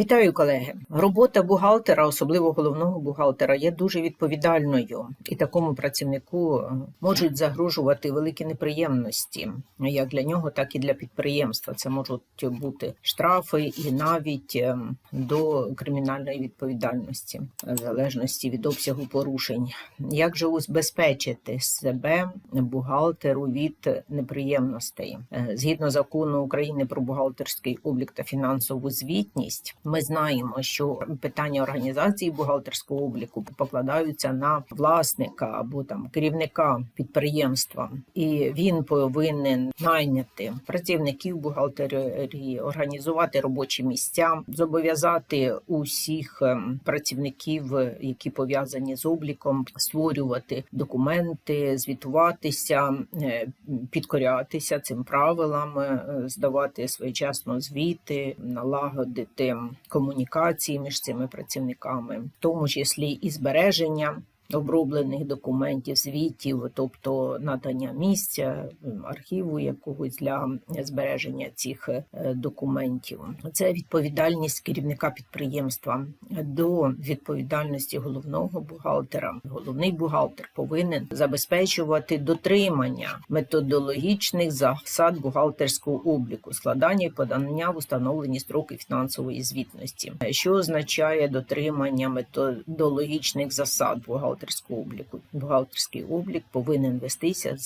Вітаю, колеги. Робота бухгалтера, особливо головного бухгалтера, є дуже відповідальною, і такому працівнику е, можуть загрожувати великі неприємності, як для нього, так і для підприємства. Це можуть бути штрафи і навіть е, до кримінальної відповідальності, в залежності від обсягу порушень. Як же убезпечити себе бухгалтеру від неприємностей? Е, Згідно закону України про бухгалтерський облік та фінансову звітність, ми знаємо, що питання організації бухгалтерського обліку покладаються на власника або там керівника підприємства, і він повинен найняти працівників бухгалтерії, організувати робочі місця, зобов'язати усіх ем, працівників, які пов'язані з обліком, створювати документи, звітуватися, е, підкорятися цим правилам, е, здавати своєчасно звіти, налагодити комунікації між цими працівниками, в тому числі і збереження. Оброблених документів, звітів, тобто надання місця архіву якогось для збереження цих е, документів, це відповідальність керівника підприємства до відповідальності головного бухгалтера. Головний бухгалтер повинен забезпечувати дотримання методологічних засад бухгалтерського обліку, складання і подання в установлені строки фінансової звітності, що означає дотримання методологічних засад бухгалтерського бухгалтерського обліку. Бухгалтерський облік повинен вестися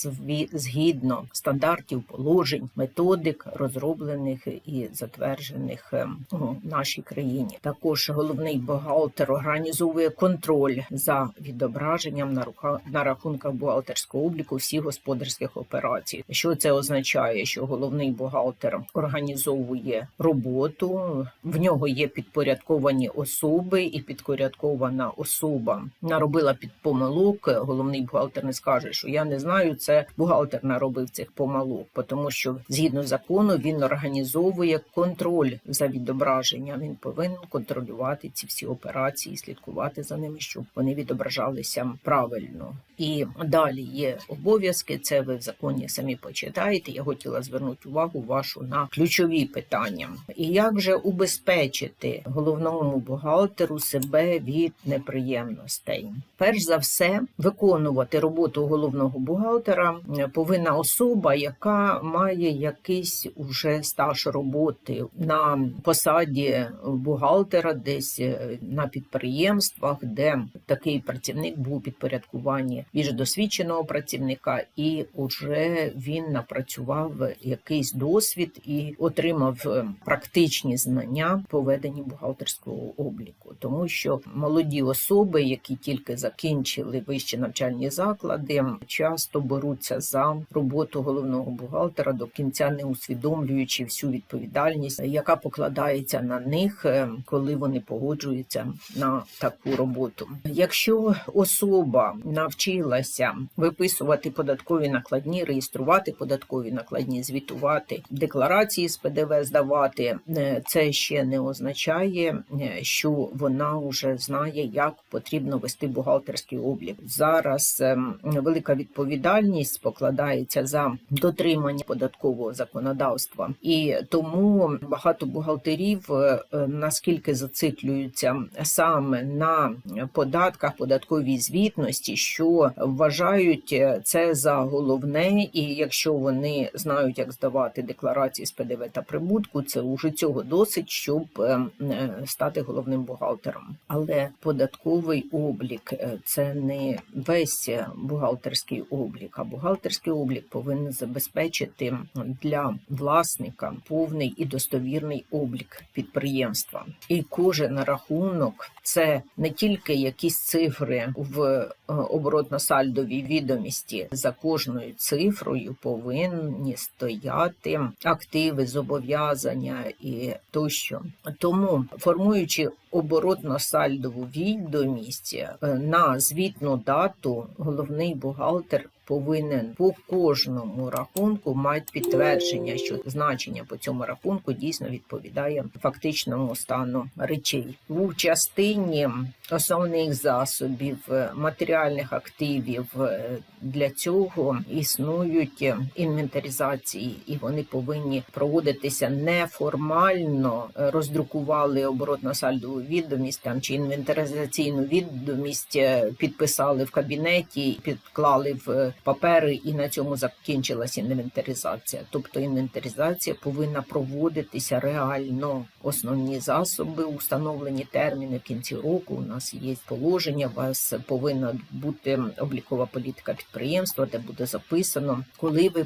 згідно стандартів, положень, методик, розроблених і затверджених ем, у нашій країні. Також головний бухгалтер організовує контроль за відображенням на рука на рахунках бухгалтерського обліку всіх господарських операцій. Що це означає? Що головний бухгалтер організовує роботу, в нього є підпорядковані особи, і підпорядкована особа наробила під помилок. Головний бухгалтер не скаже, що я не знаю, це бухгалтер наробив цих помилок, тому що згідно закону він організовує контроль за відображенням. Він повинен контролювати ці всі операції, слідкувати за ними, щоб вони відображалися правильно. І далі є обов'язки. Це ви в законі самі почитаєте. Я хотіла звернути увагу вашу на ключові питання. І як же убезпечити головному бухгалтеру себе від неприємностей? Перш за все, виконувати роботу головного бухгалтера повинна особа, яка має якийсь уже стаж роботи на посаді бухгалтера, десь е, на підприємствах, де такий працівник був підпорядкуванні більш досвідченого працівника, і вже він напрацював якийсь досвід і отримав е, практичні знання по веденні бухгалтерського обліку, тому що молоді особи, які тільки закінчили вищі навчальні заклади, часто беруться за роботу головного бухгалтера до кінця, не усвідомлюючи всю відповідальність, яка покладається на них, е, коли вони погоджуються на таку роботу. Якщо особа навчилася виписувати податкові накладні, реєструвати податкові накладні, звітувати декларації з ПДВ здавати, е, це ще не означає, е, що вона вже знає, як потрібно вести бухгалтерський облік. Зараз ем, велика відповідальність покладається за дотримання податкового законодавства, і тому багато бухгалтерів е, наскільки зациклюються саме на податках, податковій звітності, що вважають е, це за головне, і якщо вони знають, як здавати декларації з ПДВ та прибутку, це уже цього досить, щоб ем, е, стати головним бухгалтером. Але податковий облік це не весь бухгалтерський облік, а бухгалтерський облік повинен забезпечити для власника повний і достовірний облік підприємства. І кожен рахунок це не тільки якісь цифри в е, оборотно-сальдовій відомості. За кожною цифрою повинні стояти активи, зобов'язання і тощо. Тому формуючи оборотно-сальдову відомість е, на звітну дату, головний бухгалтер повинен по кожному рахунку мати підтвердження, що значення по цьому рахунку дійсно відповідає фактичному стану речей. У частині основних засобів е, матеріальних активів е, для цього існують інвентаризації, і вони повинні проводитися неформально. Е, Роздрукували оборотно-сальдову відомість там чи інвентаризаційну відомість, підписали в кабінеті, підклали в папери, і на цьому закінчилася інвентаризація. Тобто інвентаризація повинна проводитися реально. Основні засоби, установлені терміни в кінці року. У нас є положення. У вас повинна бути облікова політика підприємства, де буде записано, коли ви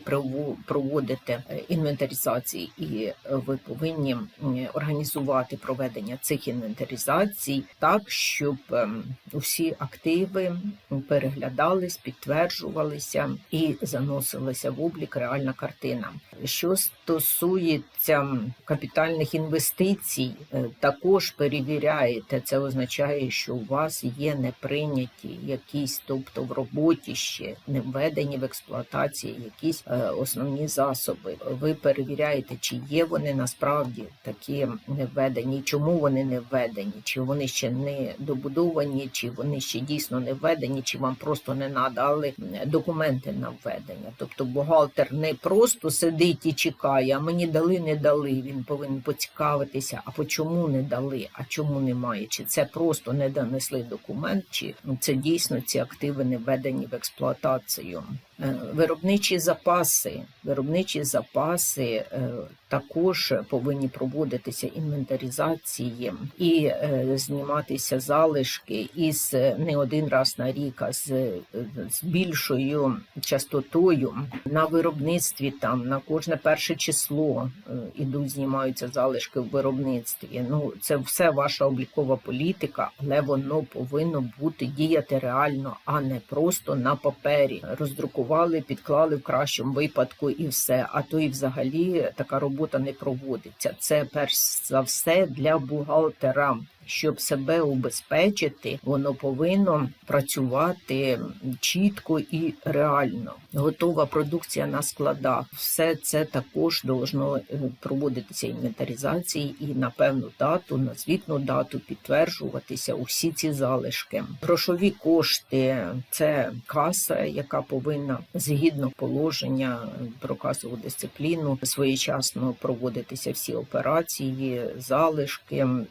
проводите е, інвентаризації, і ви повинні організувати проведення цих інвентаризацій так, щоб ем, усі активи переглядались, підтверджувалися і заносилася в облік реальна картина. Що стосується капітальних інвестицій, е, також перевіряєте. Це означає, що у вас є не прийняті якісь, тобто в роботі ще не введені в експлуатації якісь е, основні засоби. Ви перевіряєте, чи є вони насправді такі не введені, чому вони не введені, чи вони ще не добудовані, чи вони ще дійсно не введені, чи вам просто не надали документи на введення. Тобто бухгалтер не просто сидить і чекає, а мені дали, не дали. Він повинен поцікавитися, а по чому не дали, а чому немає, чи це просто не донесли документ, чи це дійсно ці активи не введені в експлуатацію. Е, Виробничі запаси, виробничі запаси е, також повинні проводитися інвентаризації і е, зніматися залишки із не один раз на рік, а з, з більшою частотою на виробництві. Там на кожне перше число ідуть, знімаються залишки в виробництві. Ну це все ваша облікова політика, але воно повинно бути діяти реально, а не просто на папері. Роздрукували, підклали в кращому випадку і все. А то і взагалі така робота не проводиться. Це перш за все для бухгалтера. Щоб себе убезпечити, воно повинно працювати чітко і реально. Готова продукція на складах. Все це також должно е, проводитися інвентаризації і на певну дату, на звітну дату підтверджуватися усі ці залишки. Грошові кошти це каса, яка повинна згідно положення про касову дисципліну своєчасно проводитися всі операції, залишки, м,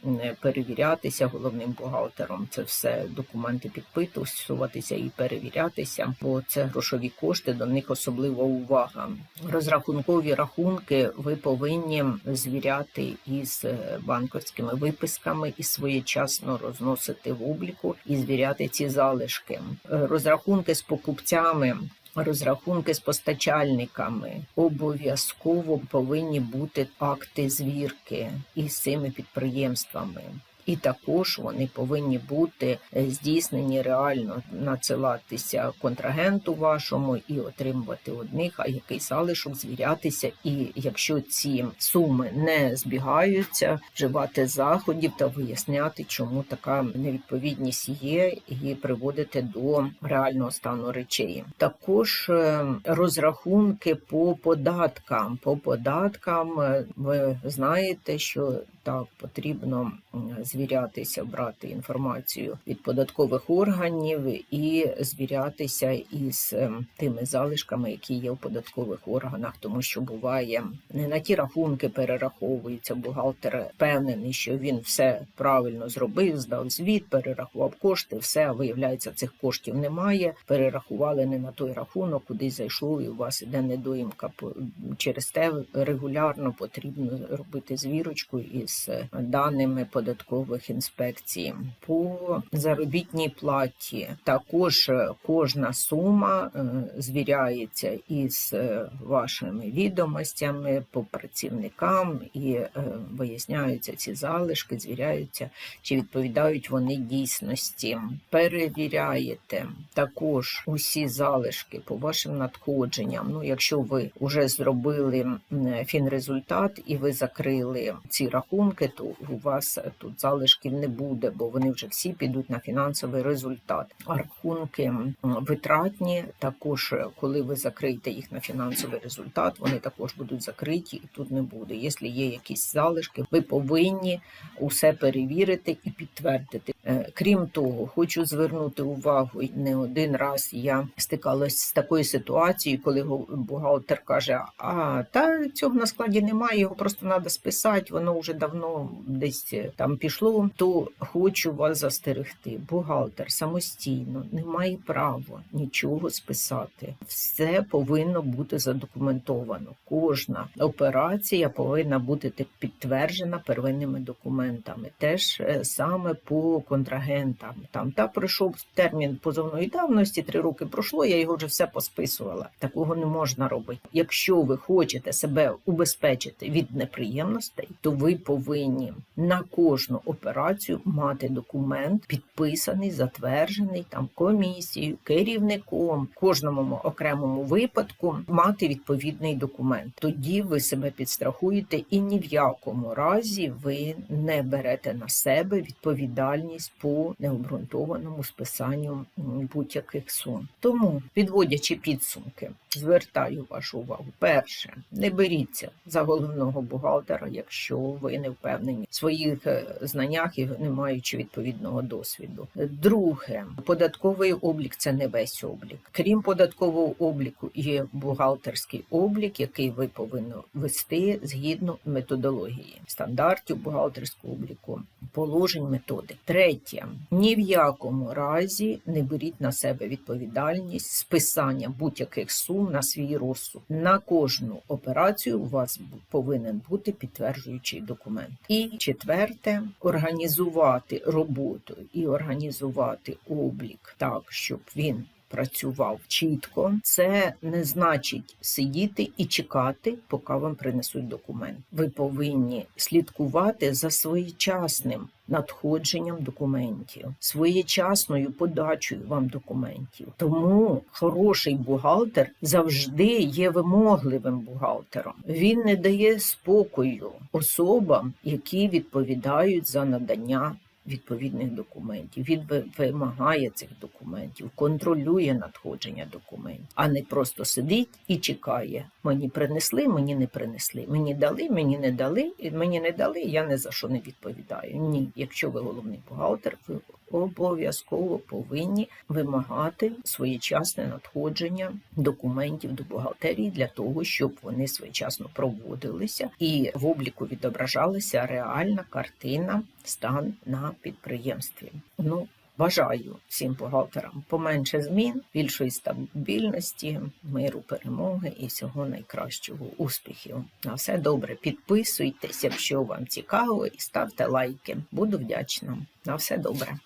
перевірятися головним бухгалтером. Це все документи підписуватися і перевірятися, бо це грошові кошти, до них особлива увага. Розрахункові рахунки ви повинні звіряти із е, банківськими виписками і своєчасно розносити в обліку і звіряти ці залишки. Розрахунки з покупцями. Розрахунки з постачальниками обов'язково повинні бути акти звірки із цими підприємствами. І також вони повинні бути е, здійснені реально надсилатися контрагенту вашому і отримувати одних, а який залишок звірятися. І якщо ці суми не збігаються, вживати заходів та виясняти, чому така невідповідність є, і приводити до реального стану речей. Також е, розрахунки по податкам. По податкам е, ви знаєте, що так потрібно м, звірятися, брати інформацію від податкових органів і звірятися із ем, тими залишками, які є в податкових органах, тому що буває не на ті рахунки перераховуються. Бухгалтер впевнений, що він все правильно зробив, здав звіт, перерахував кошти, все а виявляється, цих коштів немає. Перерахували не на той рахунок, куди зайшло, і у вас іде недоїмка. Через те регулярно потрібно робити звірочку із е, даними податкових інспекцій. По заробітній платі також е, кожна сума е, звіряється із е, вашими відомостями по працівникам і виясняються ці залишки, звіряються, чи відповідають вони дійсності. Перевіряєте також усі залишки по вашим надходженням. Ну, якщо ви вже зробили фінрезультат і ви закрили ці рахунки, то у вас тут залишки залишків не буде, бо вони вже всі підуть на фінансовий результат. Рахунки витратні також, е, коли ви закриєте їх на фінансовий результат, вони також будуть закриті і тут не буде. Якщо є якісь залишки, ви повинні усе перевірити і підтвердити. Е, Крім того, хочу звернути увагу, не один раз я стикалась з такою ситуацією, коли бухгалтер каже: А та цього на складі немає, його просто треба списати, воно вже давно десь е, там пішло. То хочу вас застерегти. Бухгалтер самостійно не має права нічого списати. Все повинно бути задокументовано. Кожна операція повинна бути підтверджена первинними документами. Теж е, саме по контрагентам. Там та пройшов термін позовної давності, три роки пройшло. Я його вже все посписувала. Такого не можна робити. Якщо ви хочете себе убезпечити від неприємностей, то ви повинні на кожну операцію мати документ, підписаний, затверджений там комісією, керівником, кожному окремому випадку мати відповідний документ. Тоді ви себе підстрахуєте і ні в якому разі ви не берете на себе відповідальність по необґрунтованому списанню будь-яких сум. Тому, підводячи підсумки, звертаю вашу увагу. Перше, не беріться за головного бухгалтера, якщо ви не впевнені в своїх е, знаннях і не маючи відповідного досвіду. Друге, податковий облік це не весь облік. Крім податкового обліку, є бухгалтерський облік, який ви повинні вести згідно методології стандартів бухгалтерського обліку, положень методи. Третє, ні в якому разі не беріть на себе відповідальність списання будь-яких сум на свій розсуд. На кожну операцію у вас повинен бути підтверджуючий документ. І четверте, організувати роботу і організувати облік так, щоб він працював чітко. Це не значить сидіти і чекати, поки вам принесуть документ. Ви повинні слідкувати за своєчасним надходженням документів, своєчасною подачею вам документів. Тому хороший бухгалтер завжди є вимогливим бухгалтером. Він не дає спокою особам, які відповідають за надання відповідних документів. Він вимагає цих документів, контролює надходження документів, а не просто сидить і чекає. Мені принесли, мені не принесли. Мені дали, мені не дали, мені не дали. Я не за що не відповідаю. Ні, якщо ви головний бухгалтер, ви обов'язково повинні вимагати своєчасне надходження документів до бухгалтерії для того, щоб вони своєчасно проводилися і в обліку відображалася реальна картина стан на підприємстві. Ну Бажаю всім бухгалтерам поменше змін, більшої стабільності, миру, перемоги і всього найкращого успіхів. На все добре. Підписуйтесь, якщо вам цікаво, і ставте лайки. Буду вдячна. На все добре.